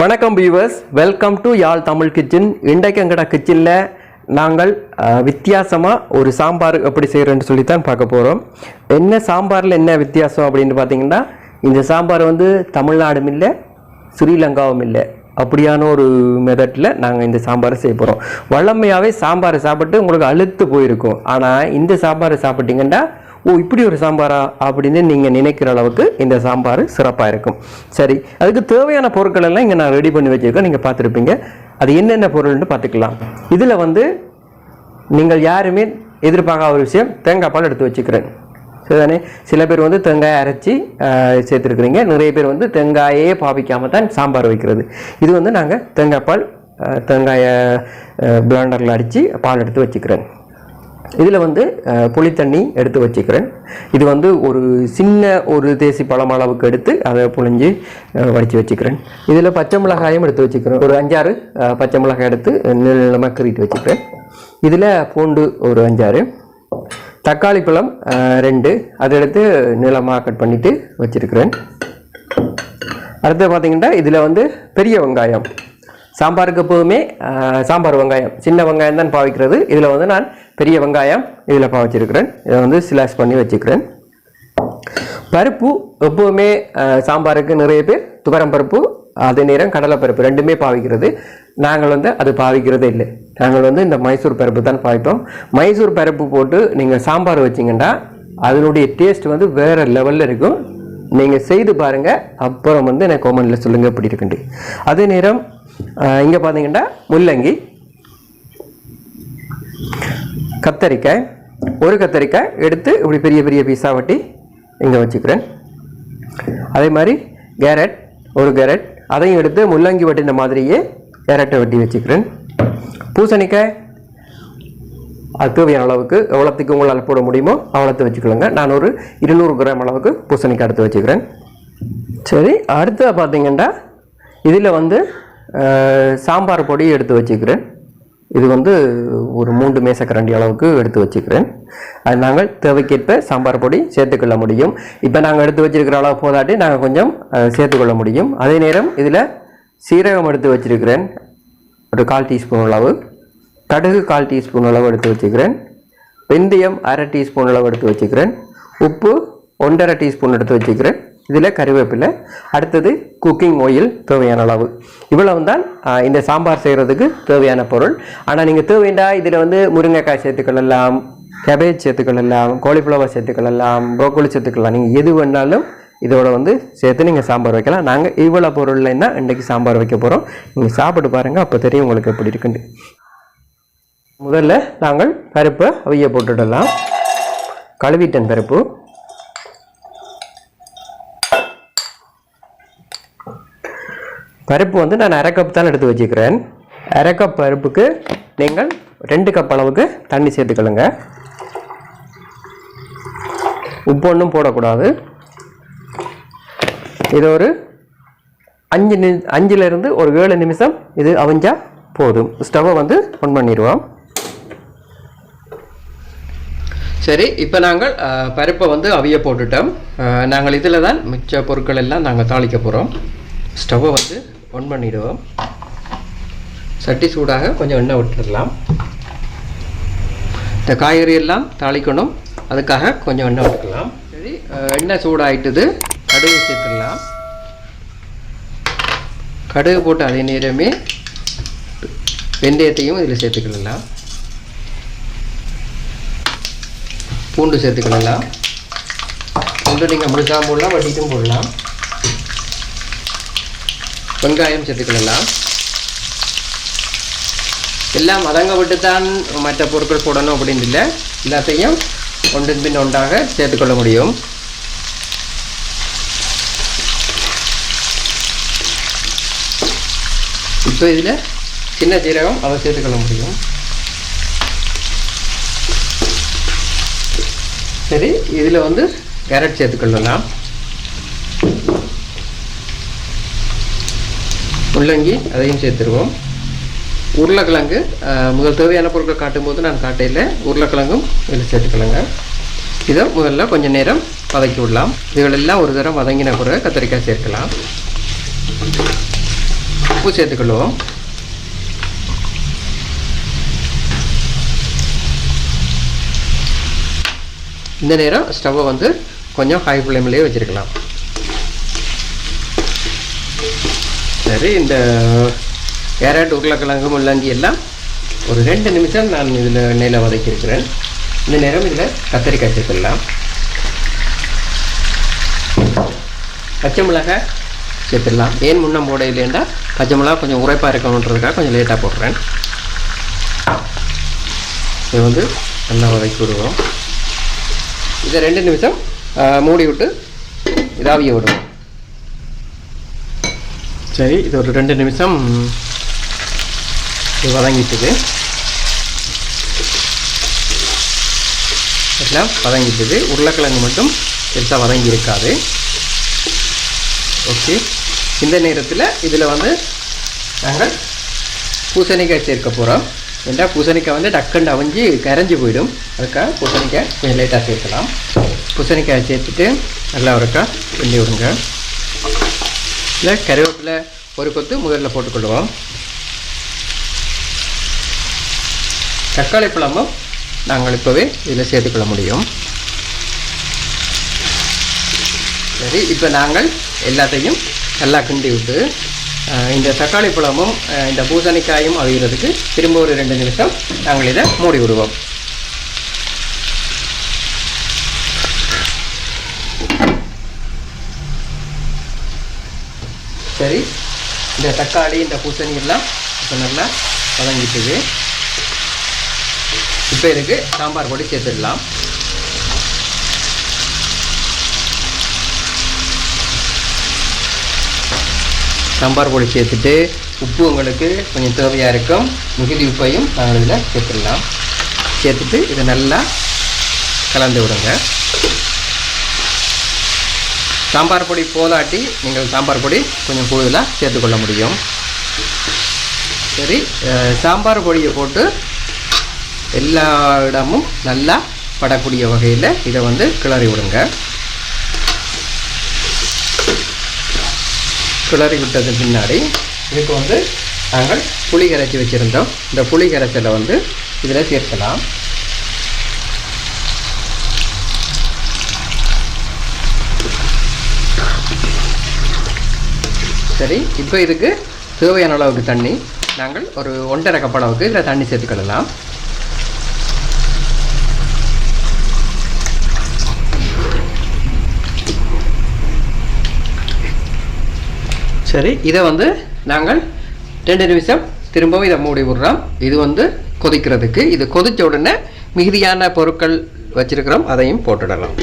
வணக்கம் viewers welcome to Yazh Tamil kitchen இன்றைக்கு எங்கட கிச்சனில் நாங்கள் வித்தியாசமாக ஒரு சாம்பார் எப்படி செய்கிறோன்னு சொல்லி தான் பார்க்க போகிறோம் என்ன சாம்பாரில் என்ன வித்தியாசம் அப்படின்னு பார்த்தீங்கன்னா இந்த சாம்பார் வந்து தமிழ்நாடும் இல்லை ஸ்ரீலங்காவும் இல்லை. அப்படியான ஒரு மெதட்டில் நாங்கள் இந்த சாம்பாரை செய்ய போகிறோம் வழமையாகவே சாம்பாரை சாப்பிட்டு உங்களுக்கு அழுத்து போயிருக்கும். ஆனால் இந்த சாம்பாரை சாப்பிட்டீங்கன்னா ஓ இப்படி ஒரு சாம்பாரா அப்படின்னு நீங்கள் நினைக்கிற அளவுக்கு இந்த சாம்பார் சிறப்பாக இருக்கும். சரி அதுக்கு தேவையான பொருட்கள் எல்லாம் இங்கே நான் ரெடி பண்ணி வச்சுருக்கேன். நீங்கள் பார்த்துருப்பீங்க. அது என்னென்ன பொருள்னு பார்த்துக்கலாம். இதில் வந்து நீங்கள் யாருமே எதிர்பார்க்காத ஒரு விஷயம் தேங்காய் பால் எடுத்து வச்சுக்கிறேன். சரிதானே? சில பேர் வந்து தேங்காயை அரைச்சி சேர்த்துருக்குறீங்க. நிறைய பேர் வந்து தேங்காயே பாவிக்காமல் தான் சாம்பார் வைக்கிறது. இது வந்து நாங்கள் தேங்காய் பால் தேங்காயை பிளாண்டரில் அடித்து பால் எடுத்து வச்சுக்கிறேன். இதில் வந்து புளித்தண்ணி எடுத்து வச்சுக்கிறேன். இது வந்து ஒரு சின்ன ஒரு தேசி பழம் அளவுக்கு எடுத்து அதை புழிஞ்சு வடித்து வச்சுக்கிறேன். இதில் பச்சை மிளகாயும் எடுத்து வச்சுக்கிறேன். ஒரு அஞ்சாறு பச்சை மிளகாய் எடுத்து நீளமாக கீறிட்டு வச்சுக்கிறேன். இதில் பூண்டு ஒரு அஞ்சாறு தக்காளி பழம் ரெண்டு அதை எடுத்து நீளமாக கட் பண்ணிவிட்டு வச்சுருக்கிறேன். அடுத்து பார்த்தீங்கன்னா இதில் வந்து பெரிய வெங்காயம். சாம்பாருக்கு எப்போதுமே சாம்பார் வெங்காயம். சின்ன வெங்காயம் தான் பாவிக்கிறது. இதில் வந்து நான் பெரிய வெங்காயம் இதில் பாவிச்சிருக்கிறேன். இதை வந்து ஸ்லாஷ் பண்ணி வச்சுக்கிறேன். பருப்பு எப்போவுமே சாம்பாருக்கு நிறைய பேர் துவரம் பருப்பு அதே நேரம் கடலைப்பருப்பு ரெண்டுமே பாவிக்கிறது. நாங்கள் வந்து அது பாவிக்கிறதே இல்லை. நாங்கள் வந்து இந்த மைசூர் பருப்பு தான் பாவிப்போம். மைசூர் பருப்பு போட்டு நீங்கள் சாம்பார் வச்சிங்கன்னா அதனுடைய டேஸ்ட் வந்து வேறு லெவலில் இருக்கும். நீங்கள் செய்து பாருங்கள் அப்புறம் வந்து எனக்கு கோமனில் சொல்லுங்கள் எப்படி இருக்குண்டு அதே நேரம் இங்கே பார்த்தீங்கன்னா முள்ளங்கி கத்தரிக்காய் ஒரு கத்தரிக்காய் எடுத்து இப்படி பெரிய பெரிய பீஸாக வட்டி இங்கே வச்சுக்கிறேன். அதே மாதிரி கேரட் ஒரு கேரட் அதையும் எடுத்து முள்ளங்கி வட்டின மாதிரியே கேரட்டை வெட்டி வச்சுக்கிறேன். பூசணிக்காய் அது தேவையான அளவுக்கு எவ்வளோத்துக்கு உங்களால் போட முடியுமோ அவ்வளோத்து வச்சுக்கலங்க. நான் ஒரு இருநூறு கிராம் அளவுக்கு பூசணிக்காய் எடுத்து வச்சுக்கிறேன். சரி அடுத்தது பார்த்தீங்கன்னா இதில் வந்து சாம்பார் பொடி எடுத்து வச்சுக்கிறேன். இது வந்து ஒரு மூன்று மேசக்கரண்டி அளவுக்கு எடுத்து வச்சுக்கிறேன். அது நாங்கள் தேவைக்கேற்ப சாம்பார் பொடி சேர்த்துக்கொள்ள முடியும். இப்போ நாங்கள் எடுத்து வச்சிருக்கிற அளவு போதாட்டி நாங்கள் கொஞ்சம் சேர்த்துக்கொள்ள முடியும். அதே நேரம் இதில் சீரகம் எடுத்து வச்சிருக்கிறேன். ஒரு கால் டீஸ்பூன் அளவு. கடுகு கால் டீஸ்பூன் அளவு எடுத்து வச்சுக்கிறேன். வெந்தயம் அரை டீஸ்பூன் அளவு எடுத்து வச்சுக்கிறேன். உப்பு ஒன்றரை டீஸ்பூன் எடுத்து வச்சுக்கிறேன். இதில் கறிவேப்பிலை அடுத்தது குக்கிங் ஆயில் தேவையான அளவு. இவ்வளவு தான் இந்த சாம்பார் செய்கிறதுக்கு தேவையான பொருள். ஆனால் நீங்கள் தேவைண்டா இதில் வந்து முருங்கைக்காய் சேர்த்துக்கொள்ளலாம் கேபேஜ் சேர்த்துக்கொள்ளலாம் காலிஃப்ளவர் சேர்த்துக்கொள்ளலாம் ப்ரோக்கோலி சேர்த்துக்கலாம் நீங்கள் எது வேணாலும் இதோட வந்து சேர்த்து நீங்கள் சாம்பார் வைக்கலாம். நாங்கள் இவ்வளோ பொருளில் தான் இன்றைக்கி சாம்பார் வைக்க போகிறோம் நீங்கள் சாப்பிட்டு பாருங்கள் அப்போ தெரியும் உங்களுக்கு எப்படி இருக்குன்னு. முதல்ல நாங்கள் பருப்பை அவைய போட்டுடலாம். கழுவிட்டன் பருப்பு. பருப்பு வந்து நான் அரை கப் தான் எடுத்து வச்சுக்கிறேன். அரை கப் பருப்புக்கு நீங்கள் ரெண்டு கப் அளவுக்கு தண்ணி சேர்த்துக்கொள்ளுங்க. உப்பு ஒன்றும் போடக்கூடாது. இது ஒரு அஞ்சு நி அஞ்சுலேருந்து ஒரு ஏழு நிமிஷம் இது அவிஞ்சா போதும். ஸ்டவ்வை வந்து ஆன் பண்ணிடுவோம். சரி இப்போ நாங்கள் பருப்பை வந்து அவிய போட்டுட்டோம். நாங்கள் இதில் தான் மிச்ச பொருட்கள் எல்லாம் நாங்கள் தாளிக்க போகிறோம் ஸ்டவ்வை வந்து ஆன் பண்ணிவிடுவோம் சட்டி சூடாக கொஞ்சம் எண்ணெய் விட்டுடலாம். இந்த காய்கறி எல்லாம் தாளிக்கணும். அதுக்காக கொஞ்சம் எண்ணெய் விட்டுக்கலாம். சரி எண்ணெய் சூடாயிட்டுது கடுகு சேர்த்துடலாம். கடுகு போட்டு அதே நேரமே வெந்தயத்தையும் இதில் சேர்த்துக்கலாம் பூண்டு சேர்த்துக்கலாம் பூண்டு நீங்கள் முழுசாக போடலாம் வட்டிட்டும் போடலாம். வெங்காயம் சேர்த்துக்கலாம் எல்லாம் வதங்க விட்டு தான் மற்ற பொருட்கள் போடணும் அப்படின்னு இல்லை. எல்லாத்தையும் ஒன்றின் பின் ஒன்றாக சேர்த்துக்கொள்ள முடியும். இப்போ இதில் சின்ன ஜீரகம் அதை சேர்த்துக்கொள்ள முடியும். சரி இதில் வந்து கேரட் சேர்த்துக்கொள்ளலாம் முள்ளங்கி அதையும் சேர்த்துருவோம். உருளைக்கிழங்கு முதல் தேவையான பொருட்கள் காட்டும்போது நான் காட்டையில் உருளைக்கிழங்கும் இதில் சேர்த்துக்கலங்க. இதை முதல்ல கொஞ்சம் நேரம் வதக்கி விடலாம். இதுகளெல்லாம் ஒரு தரம் வதங்கின பிறகு கத்திரிக்காய் சேர்க்கலாம். உப்பு சேர்த்துக்கொள்வோம் இந்த நேரம் ஸ்டவ்வை வந்து கொஞ்சம் ஹை ஃப்ளேம்லேயே வச்சுருக்கலாம். சரி இந்த கேரட் உருளைக்கிழங்கு முள்ளங்கி எல்லாம் ஒரு ரெண்டு நிமிஷம் நான் இதில் எண்ணெயில் வதக்கியிருக்கிறேன் இந்த நேரம் இதில் கத்திரிக்காய் சேர்த்துடலாம். பச்சை மிளகாய் சேர்த்துடலாம். ஏன் முன்னம் போட இல்லைன்னா பச்சை மிளகா கொஞ்சம் உரைப்பாக இருக்கணுன்றதுக்காக கொஞ்சம் லேட்டாக போடுறேன். இதை வந்து நல்லா வதக்கி விடுவோம். இதை ரெண்டு நிமிஷம் மூடி விட்டு இதாவிய விடுவோம். சரி இது ஒரு ரெண்டு நிமிஷம் இது வதங்கிட்டுது. எல்லாம் வதங்கிட்டுது. உருளைக்கிழங்கு மட்டும் பெருசாக வதங்கி இருக்காது. ஓகே இந்த நேரத்தில் இதில் வந்து நாங்கள் பூசணிக்காய் சேர்க்க போகிறோம் ஏன்னா பூசணிக்காய் வந்து டக்குன்னு அவிஞ்சு கரைஞ்சி போயிடும். அதுக்காக பூசணிக்காய் கொஞ்சம் லேட்டாக சேர்க்கலாம். பூசணிக்காய் சேர்த்துட்டு நல்லா ஒருக்கா பண்ணி விடுங்க. இல்லை கருவேப்பிலை ஒரு கொத்து முதலில் போட்டுக்கொள்வோம் தக்காளி பழமும் நாங்கள் இப்போவே இதில் சேர்த்துக்கொள்ள முடியும். சரி இப்போ நாங்கள் எல்லாத்தையும் நல்லா கிண்டி விட்டு இந்த தக்காளி பழமும் இந்த பூசணிக்காயும் அவிகிறதுக்கு திரும்ப ஒரு ரெண்டு நிமிஷம் நாங்கள் இதை மூடி விடுவோம். சரி. இந்த தக்காளி இந்த பூசணி எல்லாம் இப்போ நல்லா வதங்கிட்டுது. இப்போ இதுக்கு சாம்பார் பொடி சேர்த்துடலாம். சாம்பார் பொடி சேர்த்துட்டு உப்பு உங்களுக்கு கொஞ்சம் தேவையாக இருக்கும். மிகுதி உப்பையும் நாங்கள் இதில் சேர்த்துடலாம். சேர்த்துட்டு இதை நல்லா கலந்து விடுங்க. சாம்பார் பொடி போதாட்டி நீங்கள் சாம்பார் பொடி கொஞ்சம் கூடுதலாக சேர்த்துக்கொள்ள முடியும். சரி சாம்பார் பொடியை போட்டு எல்லா இடமும் நல்லா படக்கூடிய வகையில் இதை வந்து கிளறி விடுங்க. கிளறி விட்டது பின்னாடி இதுக்கு வந்து நாங்கள் புளி கரைச்சி வச்சுருந்தோம். இந்த புளி கரைச்சலை வந்து இதில் சேர்க்கலாம். சரி இப்போ இதுக்கு தேவையான அளவுக்கு தண்ணி. நாங்கள் ஒரு ஒன்றரை கப் அளவுக்கு இதில் தண்ணி சேர்த்துக்கிடலாம் சரி இதை வந்து நாங்கள் ரெண்டு நிமிஷம் திரும்பவும் இதை மூடி விடுறோம். இது வந்து கொதிக்கிறதுக்கு. இது கொதித்த உடனே மிகுதியான பொருட்கள் வச்சிருக்கிறோம் அதையும் போட்டுடலாம்.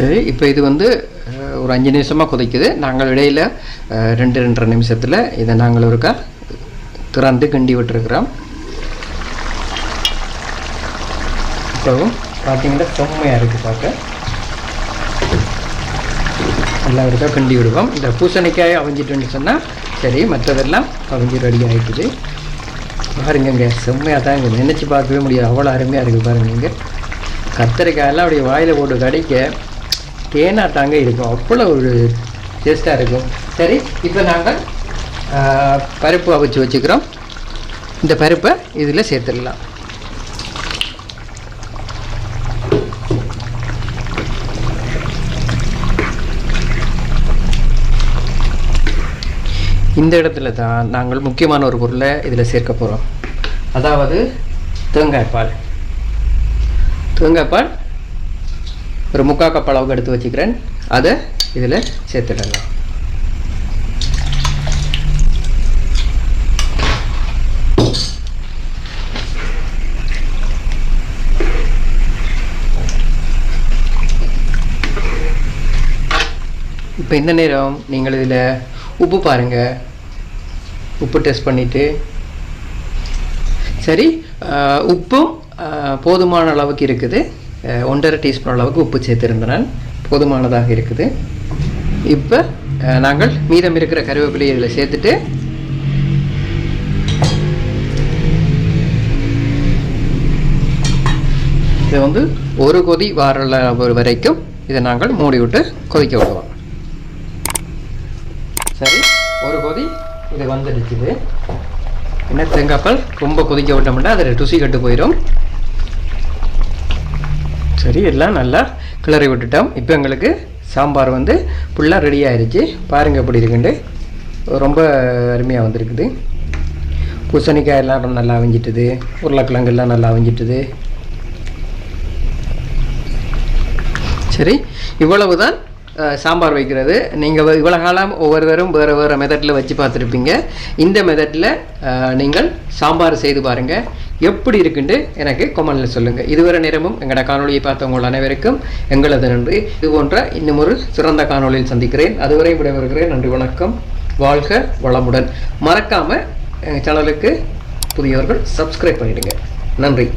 சரி இப்போ இது வந்து ஒரு அஞ்சு நிமிஷமாக கொதிக்குது. நாங்கள் இடையில் ரெண்டு ரெண்டரை நிமிஷத்தில் இதை நாங்கள் ஒருக்கா திறந்து கிண்டி விட்டுருக்குறோம். இப்போ பார்த்தீங்கன்னா செம்மையாக இருக்குது பார்க்க. நல்லா இருக்கா? கிண்டி விடுவோம். இந்த பூசணிக்காய் அவிஞ்சிட்டுன்னு சொன்னால் சரி மற்றதெல்லாம் அவிஞ்சு ரெடி ஆகிட்டுது பாருங்கங்க செம்மையாக தான் இங்கே நினச்சி பார்க்கவே முடியாது. அவ்வளோ அருமையாக இருக்குது பாருங்க இங்கே. கத்திரிக்காயெல்லாம் அப்படியே வாயில் போட்டு கடிக்க தேனா தாங்க இருக்கும். அவ்வளோ ஒரு டேஸ்ட்டாக இருக்கும். சரி இப்போ நாங்கள் பருப்பு அவிச்சு வச்சுக்கிறோம். இந்த பருப்பை இதில் சேர்த்துடலாம். இந்த இடத்துல தான் நாங்கள் முக்கியமான ஒரு பொருளை இதில் சேர்க்க போகிறோம் அதாவது தேங்காய் பால். தேங்காய் பால் ஒரு முக்கால் கப் அளவுக்கு எடுத்து வச்சுக்கிறேன். அதை இதில் சேர்த்துடலாம். இப்போ இந்த நேரம் நீங்கள் இதில் உப்பு பாருங்கள் உப்பு டெஸ்ட் பண்ணிவிட்டு சரி உப்பும் போதுமான அளவுக்கு இருக்குது. ஒன்றரை டீஸ்பூன் அளவுக்கு உப்பு சேர்த்துருந்தேன் போதுமானதாக இருக்குது. இப்போ நாங்கள் மீதம் இருக்கிற கருவேப்பிலையை இதில் சேர்த்துட்டு இதை வந்து ஒரு கொதி வார வரைக்கும் இதை நாங்கள் மூடி விட்டு கொதிக்க விடுவோம். சரி ஒரு கொதி இது வந்துடுச்சுது என்ன தேங்காய்பால் ரொம்ப கொதிக்க விட்டோம்னா அதில் ருசி கட்டு போயிடும். சரி எல்லாம் நல்லா கிளறி விட்டுட்டோம். இப்போ எங்களுக்கு சாம்பார் வந்து ஃபுல்லாக ரெடி ஆயிடுச்சு பாருங்கள் எப்படி இருக்குண்டு. ரொம்ப அருமையாக வந்திருக்குது. பூசணிக்காய் எல்லாம் நல்லா அவிஞ்சிட்டுது. உருளைக்கிழங்கெல்லாம் நல்லா அவிஞ்சிட்டுது. சரி இவ்வளவு தான் சாம்பார் வைக்கிறது. நீங்கள் இவ்வளோ காலம் ஒவ்வொருவரும் வேறு வேறு மெதட்டில் வச்சு பார்த்துருப்பீங்க. இந்த மெதட்டில் நீங்கள் சாம்பார் செய்து பாருங்கள் எப்படி இருக்குன்னு எனக்கு கொமெண்டில் சொல்லுங்கள் இதுவரை நேரமும் எங்களோட காணொளியை பார்த்தவங்கள் அனைவருக்கும் எங்களது நன்றி. இது போன்ற இன்னும் ஒரு சிறந்த காணொளியில் சந்திக்கிறேன். அதுவரை விடைபெறுகிறேன். நன்றி வணக்கம். வாழ்க வளமுடன். மறக்காமல் எங்கள் சேனலுக்கு புதியவர்கள் சப்ஸ்கிரைப் பண்ணிடுங்க. நன்றி.